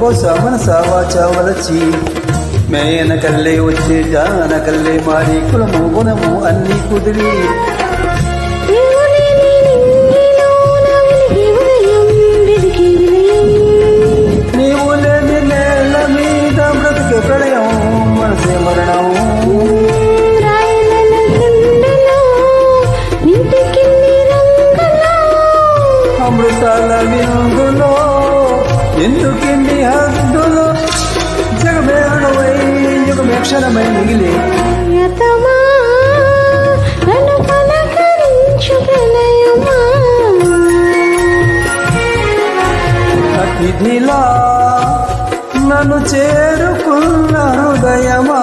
బొస మనస వాచ వలచి మేయన కల్లే వచ్చే జాన కల్లే మారి కులము గుణము అన్ని కుదిరి నీవులేని నింగిలోన వెలిగి ఉదయం వెలిగి విలయం. నీవు లేని నేల మీద బ్రతికే ప్రళయం మనసే మరణం రాయలల గుండెలో నింటికిన్ని రంగులో అమృతాల విందులో ఎందుకండి హద్దులు జగమేణవై యుగమే అక్షరమై మిగిలి. విధిలా నన్ను చేరుకున్న హృదయమా?